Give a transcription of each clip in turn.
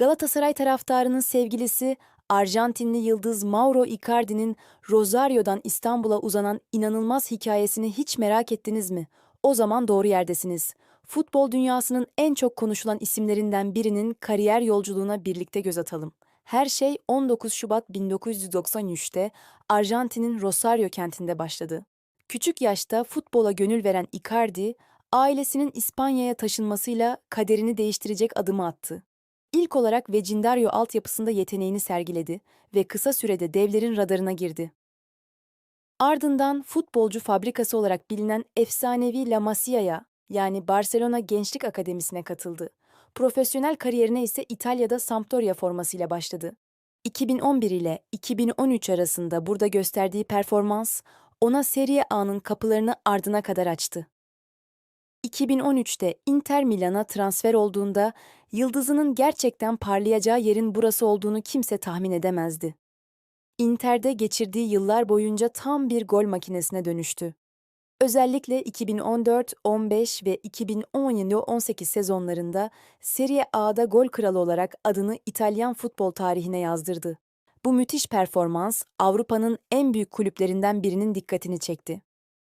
Galatasaray taraftarının sevgilisi Arjantinli yıldız Mauro Icardi'nin Rosario'dan İstanbul'a uzanan inanılmaz hikayesini hiç merak ettiniz mi? O zaman doğru yerdesiniz. Futbol dünyasının en çok konuşulan isimlerinden birinin kariyer yolculuğuna birlikte göz atalım. Her şey 19 Şubat 1993'te Arjantin'in Rosario kentinde başladı. Küçük yaşta futbola gönül veren Icardi, ailesinin İspanya'ya taşınmasıyla kaderini değiştirecek adımı attı. İlk olarak Vecindario altyapısında yeteneğini sergiledi ve kısa sürede devlerin radarına girdi. Ardından futbolcu fabrikası olarak bilinen efsanevi La Masia'ya yani Barcelona Gençlik Akademisi'ne katıldı. Profesyonel kariyerine ise İtalya'da Sampdoria formasıyla başladı. 2011 ile 2013 arasında burada gösterdiği performans ona Serie A'nın kapılarını ardına kadar açtı. 2013'te Inter Milan'a transfer olduğunda yıldızının gerçekten parlayacağı yerin burası olduğunu kimse tahmin edemezdi. Inter'de geçirdiği yıllar boyunca tam bir gol makinesine dönüştü. Özellikle 2014-15 ve 2017-18 sezonlarında Serie A'da gol kralı olarak adını İtalyan futbol tarihine yazdırdı. Bu müthiş performans Avrupa'nın en büyük kulüplerinden birinin dikkatini çekti.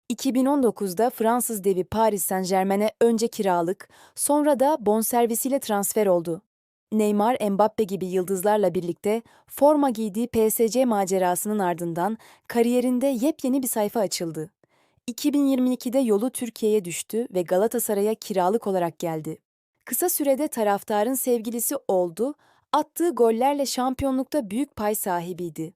2019'da Fransız devi Paris Saint-Germain'e önce kiralık, sonra da bonservisiyle transfer oldu. Neymar, Mbappe gibi yıldızlarla birlikte forma giydiği PSG macerasının ardından kariyerinde yepyeni bir sayfa açıldı. 2022'de yolu Türkiye'ye düştü ve Galatasaray'a kiralık olarak geldi. Kısa sürede taraftarın sevgilisi oldu, attığı gollerle şampiyonlukta büyük pay sahibiydi.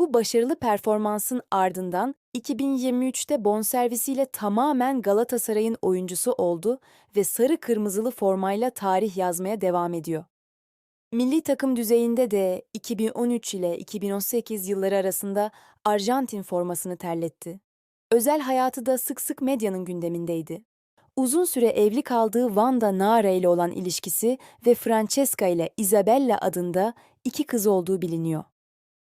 Bu başarılı performansın ardından 2023'te bonservisiyle tamamen Galatasaray'ın oyuncusu oldu ve sarı kırmızılı formayla tarih yazmaya devam ediyor. Milli takım düzeyinde de 2013 ile 2018 yılları arasında Arjantin formasını terletti. Özel hayatı da sık sık medyanın gündemindeydi. Uzun süre evli kaldığı Wanda Nara ile olan ilişkisi ve Francesca ile Isabella adında iki kızı olduğu biliniyor.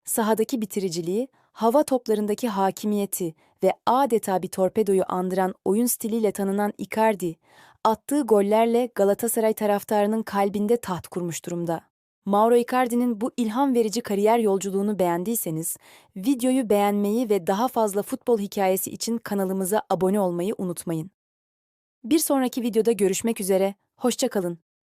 Sahadaki bitiriciliği, hava toplarındaki hakimiyeti ve adeta bir torpedoyu andıran oyun stiliyle tanınan Icardi, attığı gollerle Galatasaray taraftarının kalbinde taht kurmuş durumda. Mauro Icardi'nin bu ilham verici kariyer yolculuğunu beğendiyseniz, videoyu beğenmeyi ve daha fazla futbol hikayesi için kanalımıza abone olmayı unutmayın. Bir sonraki videoda görüşmek üzere, hoşça kalın.